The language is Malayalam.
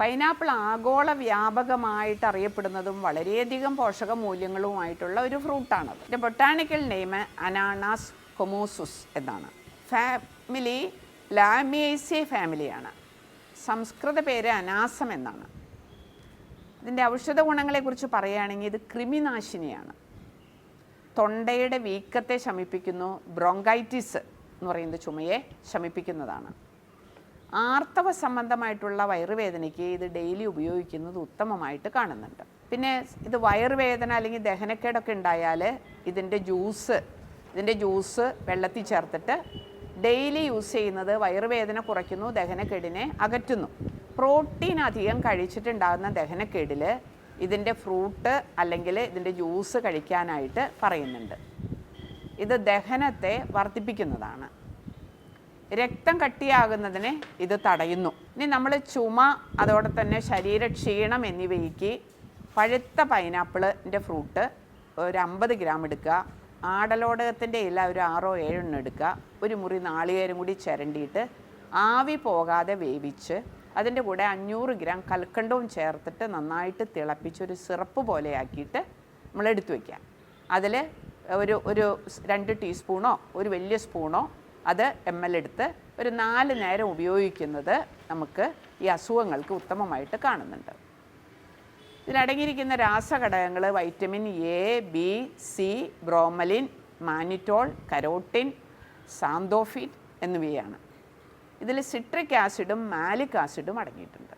പൈനാപ്പിൾ ആഗോള വ്യാപകമായിട്ട് അറിയപ്പെടുന്നതും വളരെയധികം പോഷക മൂല്യങ്ങളുമായിട്ടുള്ള ഒരു ഫ്രൂട്ടാണത്. ഇതിന്റെ ബൊട്ടാണിക്കൽ നെയിം അനാണാസ് കൊമോസുസ് എന്നാണ്. ഫാമിലി ലാമിയേസിയ ഫാമിലിയാണ്. സംസ്കൃത പേര് അനാസം എന്നാണ്. ഇതിന്റെ ഔഷധ ഗുണങ്ങളെക്കുറിച്ച് പറയുകയാണെങ്കിൽ ഇത് കൃമിനാശിനിയാണ്. തൊണ്ടയുടെ വീക്കത്തെ ശമിപ്പിക്കുന്നു ബ്രോങ്കൈറ്റിസ് എന്ന് പറയുന്ന ചുമയെ ശമിപ്പിക്കുന്നതാണ്. ആർത്തവ സംബന്ധമായിട്ടുള്ള വയറുവേദനയ്ക്ക് ഇത് ഡെയിലി ഉപയോഗിക്കുന്നത് ഉത്തമമായിട്ട് കാണുന്നുണ്ട്. പിന്നെ ഇത് വയറുവേദന അല്ലെങ്കിൽ ദഹനക്കേടൊക്കെ ഉണ്ടായാൽ ഇതിന്റെ ജ്യൂസ് ഇതിന്റെ ജ്യൂസ് വെള്ളത്തിൽ ചേർത്തിട്ട് ഡെയിലി യൂസ് ചെയ്യുന്നത് വയറുവേദന കുറയ്ക്കുന്നു ദഹനക്കേടിനെ അകറ്റുന്നു. പ്രോട്ടീൻ അധികം കഴിച്ചിട്ടുണ്ടാകുന്ന ദഹനക്കേടിൽ ഇതിന്റെ ഫ്രൂട്ട് അല്ലെങ്കിൽ ഇതിന്റെ ജ്യൂസ് കഴിക്കാനായിട്ട് പറയുന്നുണ്ട്. ഇത് ദഹനത്തെ വർദ്ധിപ്പിക്കുന്നതാണ്. രക്തം കട്ടിയാകുന്നതിനെ ഇത് തടയുന്നു. ഇനി നമ്മൾ ചുമ അതോടെ തന്നെ ശരീരക്ഷീണം എന്നിവയ്ക്ക് പഴുത്ത പൈനാപ്പിളിന്റെ ഫ്രൂട്ട് ഒരു അമ്പത് ഗ്രാം എടുക്കുക. ആടലോടകത്തിന്റെ ഇല ഒരു ആറോ ഏഴെണ്ണം എടുക്കുക. ഒരു മുറി നാളികേരം കൂടി ചിരണ്ടിയിട്ട് ആവി പോകാതെ വേവിച്ച് അതിന്റെ കൂടെ അഞ്ഞൂറ് ഗ്രാം കൽക്കണ്ടവും ചേർത്തിട്ട് നന്നായിട്ട് തിളപ്പിച്ച് ഒരു സിറപ്പ് പോലെയാക്കിയിട്ട് നമ്മൾ എടുത്തു വയ്ക്കുക അതിൽ ഒരു ഒരു രണ്ട് ടീസ്പൂണോ ഒരു വലിയ സ്പൂണോ അത് എം എൽ എടുത്ത് ഒരു നാല് നേരം ഉപയോഗിക്കുന്നത് നമുക്ക് ഈ അസുഖങ്ങൾക്ക് ഉത്തമമായിട്ട് കാണുന്നുണ്ട്. ഇതിലടങ്ങിയിരിക്കുന്ന രാസഘടകങ്ങൾ vitamin A B C bromelain mannitol carotene xanthophyll എന്നിവയാണ്. ഇതിൽ സിട്രിക് ആസിഡും മാലിക് ആസിഡും അടങ്ങിയിട്ടുണ്ട്.